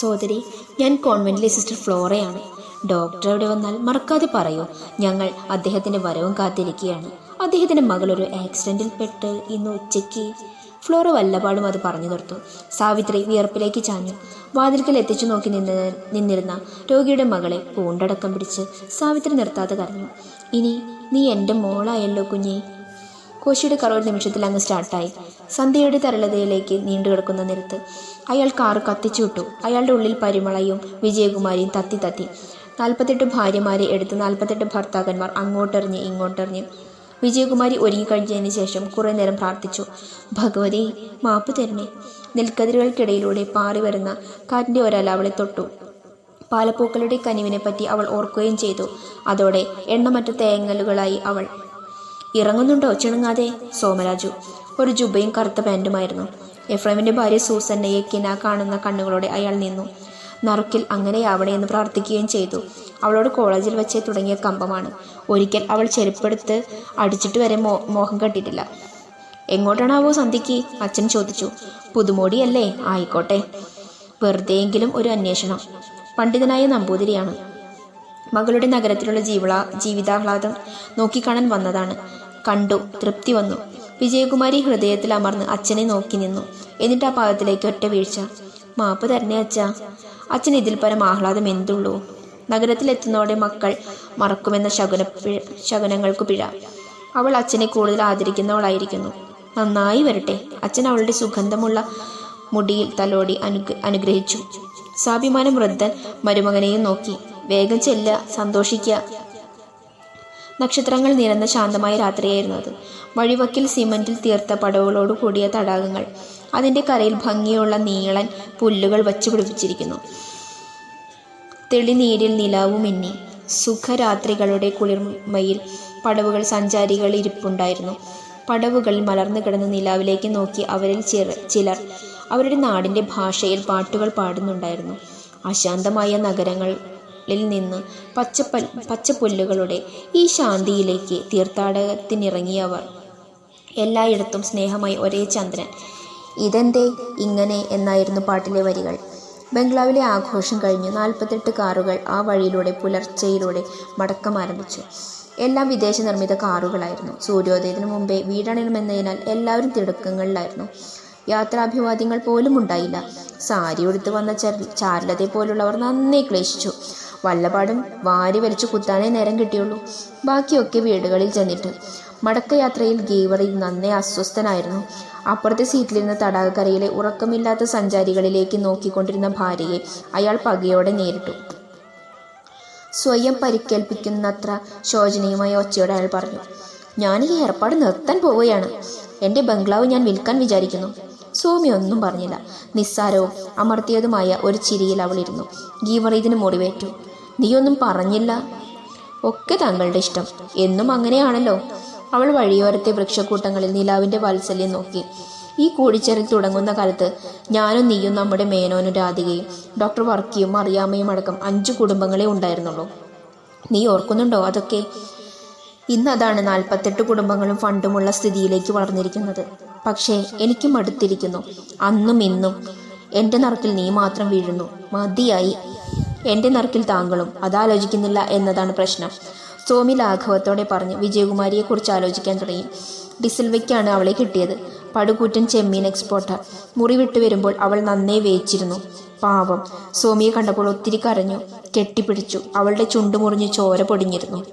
സോദരി ഞാൻ കോൺവെന്റിലെ sister ഫ്ലോറയാണ്. Doctor അവിടെ വന്നാൽ മറക്കാതെ പറയൂ ഞങ്ങൾ അദ്ദേഹത്തിന്റെ വരവും കാത്തിരിക്കുകയാണ്. അദ്ദേഹത്തിന്റെ മകൾ ഒരു ആക്സിഡന്റിൽ പെട്ട് ഇന്ന് ഉച്ചയ്ക്ക് ഫ്ലോറ വല്ലപാടും അത് പറഞ്ഞു നിർത്തു. സാവിത്രി വിയർപ്പിലേക്ക് ചാഞ്ഞു. വാതിൽക്കൽ എത്തിച്ചു നോക്കി നിന്ന് നിന്നിരുന്ന രോഗിയുടെ മകളെ പൂണ്ടടക്കം പിടിച്ച് സാവിത്രി നിർത്താതെ കരഞ്ഞു. ഇനി നീ എന്റെ മോളായല്ലോ കുഞ്ഞേ കോശിയുടെ കറ നിമിഷത്തിൽ അങ്ങ് സ്റ്റാർട്ടായി. സന്ധ്യയുടെ തരളതയിലേക്ക് നീണ്ടുകിടക്കുന്ന നിരത്ത് അയാൾ കാറ് കത്തിച്ചു വിട്ടു അയാളുടെ ഉള്ളിൽ പരിമളയും വിജയകുമാരിയും തത്തി തത്തി. നാൽപ്പത്തെട്ട് ഭാര്യമാരെ എടുത്ത് നാൽപ്പത്തെട്ട് ഭർത്താക്കന്മാർ അങ്ങോട്ടെറിഞ്ഞ് ഇങ്ങോട്ടെറിഞ്ഞ് വിജയകുമാരി ഒരുങ്ങിക്കഴിഞ്ഞതിന് ശേഷം കുറേ നേരം പ്രാർത്ഥിച്ചു. ഭഗവതി മാപ്പ് തരണേ. നെൽക്കതിരുകൾക്കിടയിലൂടെ പാറി വരുന്ന കാറ്റിന്റെ ഒരല അവളെ തൊട്ടു. പാലപ്പൂക്കളുടെ കനിവിനെ പറ്റി അവൾ ഓർക്കുകയും ചെയ്തു. അതോടെ എണ്ണമറ്റ തേങ്ങലുകളായി അവൾ ഇറങ്ങുന്നുണ്ടോ ചിണുങ്ങാതെ? സോമരാജു ഒരു ജുബയും കറുത്ത പാന്റുമായിരുന്നു എഫ്രൈമിന്റെ ഭാര്യ സൂസന്നയെ കിന കാണുന്ന കണ്ണുകളോടെ അയാൾ നിന്നു. നറുക്കിൽ അങ്ങനെയാവണേ എന്ന് പ്രാർത്ഥിക്കുകയും ചെയ്തു. അവളോട് കോളേജിൽ വെച്ചേ തുടങ്ങിയ കമ്പമാണ്. ഒരിക്കൽ അവൾ ചെരുപ്പെടുത്ത് അടിച്ചിട്ട് വരെ മോ മോഹം കെട്ടിട്ടില്ല. എങ്ങോട്ടാണാവോ സന്ധ്യയ്ക്ക്? അച്ഛൻ ചോദിച്ചു. പുതുമോടിയല്ലേ? ആയിക്കോട്ടെ. വെറുതെയെങ്കിലും ഒരു അന്വേഷണം. പണ്ഡിതനായ നമ്പൂതിരിയാണ്. മകളുടെ നഗരത്തിലുള്ള ജീവള ജീവിതാഹ്ലാദം നോക്കിക്കാണാൻ വന്നതാണ്. കണ്ടു. തൃപ്തി വന്നു. വിജയകുമാരി ഹൃദയത്തിൽ അമർന്ന് അച്ഛനെ നോക്കി നിന്നു. എന്നിട്ട് ആ പാദത്തിലേക്ക് ഒറ്റ വീഴ്ച. മാപ്പ് തരണേ അച്ഛ. അച്ഛൻ ഇതിൽ പരം ആഹ്ലാദം എന്തുള്ളൂ. നഗരത്തിലെത്തുന്നതോടെ മക്കൾ മറക്കുമെന്ന ശകുന ശകുനങ്ങൾക്ക് പിഴ. അവൾ അച്ഛനെ കൂടുതൽ ആദരിക്കുന്നവളായിരിക്കുന്നു. നന്നായി വരട്ടെ. അച്ഛൻ അവളുടെ സുഗന്ധമുള്ള മുടിയിൽ തലോടി അനുഗ് അനുഗ്രഹിച്ചു. സ്വാഭിമാനം വൃദ്ധൻ മരുമകനെയും നോക്കി. വേഗം ചെല്ല സന്തോഷിക്കുക. നക്ഷത്രങ്ങൾ നിരന്ന ശാന്തമായ രാത്രിയായിരുന്നു അത്. വഴിവക്കിൽ സിമന്റിൽ തീർത്ത പടവുകളോട് കൂടിയ തടാകങ്ങൾ. അതിന്റെ കരയിൽ ഭംഗിയുള്ള നീളൻ പുല്ലുകൾ വച്ചു പിടിപ്പിച്ചിരിക്കുന്നു. തെളിനീരിൽ നിലാവും മിന്നി. സുഖരാത്രികളുടെ കുളിർമയിൽ പടവുകൾ സഞ്ചാരികൾ ഇരിപ്പുണ്ടായിരുന്നു. പടവുകളിൽ മലർന്നു കിടന്ന നിലാവിലേക്ക് നോക്കി അവരിൽ ചില ചിലർ അവരുടെ നാടിന്റെ ഭാഷയിൽ പാട്ടുകൾ പാടുന്നുണ്ടായിരുന്നു. അശാന്തമായ നഗരങ്ങളിൽ നിന്ന് പച്ചപ്പൽ പച്ചപ്പുല്ലുകളുടെ ഈ ശാന്തിയിലേക്ക് തീർത്ഥാടകത്തിനിറങ്ങിയവർ. എല്ലായിടത്തും സ്നേഹമായി ഒരേ ചന്ദ്രൻ. ഇതെന്തേ? ഇങ്ങനെ? എന്നായിരുന്നു പാട്ടിലെ വരികൾ. ബംഗ്ലാവിലെ ആഘോഷം കഴിഞ്ഞ് നാൽപ്പത്തെട്ട് കാറുകൾ ആ വഴിയിലൂടെ പുലർച്ചയിലൂടെ മടക്കം ആരംഭിച്ചു. എല്ലാം വിദേശ നിർമ്മിത കാറുകളായിരുന്നു. സൂര്യോദയത്തിന് മുമ്പേ വീടണയണമെന്നതിനാൽ എല്ലാവരും തിടുക്കങ്ങളിലായിരുന്നു. യാത്രാഭിവാദ്യങ്ങൾ പോലും ഉണ്ടായില്ല. സാരി ഉടുത്ത് വന്ന ചര- ചാരുലതയെ പോലുള്ളവർ നന്നേ ക്ലേശിച്ചു. വല്ലപാടും വാരി വലിച്ചു കുത്താനേ നേരം കിട്ടിയുള്ളൂ. ബാക്കിയൊക്കെ വീടുകളിൽ ചെന്നിട്ട്. മടക്കയാത്രയിൽ ഗീവറിൽ നന്നേ അസ്വസ്ഥനായിരുന്നു. അപ്പുറത്തെ സീറ്റിലിരുന്ന തടാകക്കരയിലെ ഉറക്കമില്ലാത്ത സഞ്ചാരികളിലേക്ക് നോക്കിക്കൊണ്ടിരുന്ന ഭാര്യയെ അയാൾ പകയോടെ നേരിട്ടു. സ്വയം പരിക്കേൽപ്പിക്കുന്നത്ര ശോചനീയമായ ഒച്ചയോടെ അയാൾ പറഞ്ഞു ഞാൻ ഈ ഏർപ്പാട് നിർത്താൻ പോവുകയാണ്. എന്റെ ബംഗ്ലാവ് ഞാൻ വിൽക്കാൻ വിചാരിക്കുന്നു. സോമി ഒന്നും പറഞ്ഞില്ല. നിസ്സാരവും അമർത്തിയതുമായ ഒരു ചിരിയിൽ അവളിരുന്നു. ഗീവർ ഇതിന് മുറിവേറ്റു. നീയൊന്നും പറഞ്ഞില്ല. ഒക്കെ താങ്കളുടെ ഇഷ്ടം. എന്നും അങ്ങനെയാണല്ലോ. അവൾ വഴിയോരത്തെ വൃക്ഷക്കൂട്ടങ്ങളിൽ നിലാവിന്റെ വാത്സല്യം നോക്കി. ഈ കൂടിച്ചേരൽ തുടങ്ങുന്ന കാലത്ത് ഞാനും നീയും നമ്മുടെ മേനോനും രാധികയും ഡോക്ടർ വർക്കിയും അറിയാമയും അടക്കം അഞ്ച് കുടുംബങ്ങളെ ഉണ്ടായിരുന്നുള്ളൂ. നീ ഓർക്കുന്നുണ്ടോ അതൊക്കെ? ഇന്ന് അതാണ് നാൽപ്പത്തെട്ട് കുടുംബങ്ങളും ഫണ്ടുമുള്ള സ്ഥിതിയിലേക്ക് വളർന്നിരിക്കുന്നത്. പക്ഷേ എനിക്കും അടുത്തിരിക്കുന്നു. അന്നും ഇന്നും എന്റെ നറുക്കിൽ നീ മാത്രം വീഴുന്നു. മതിയായി. എന്റെ നറുക്കിൽ താങ്കളും. അതാലോചിക്കുന്നില്ല എന്നതാണ് പ്രശ്നം. സോമി ലാഘവത്തോടെ പറഞ്ഞ് വിജയകുമാരിയെക്കുറിച്ച് ആലോചിക്കാൻ തുടങ്ങി. ഡിസിൽവയ്ക്കാണ് അവളെ കിട്ടിയത്. പടുകൂറ്റൻ ചെമ്മീൻ എക്സ്പോർട്ടർ. മുറി വിട്ടു വരുമ്പോൾ അവൾ നന്നേ വേച്ചിരുന്നു പാവം. സോമിയെ കണ്ടപ്പോൾ ഒത്തിരി കരഞ്ഞു. കെട്ടിപ്പിടിച്ചു. അവളുടെ ചുണ്ടുമുറിഞ്ഞ് ചോര പൊടിഞ്ഞിരുന്നു.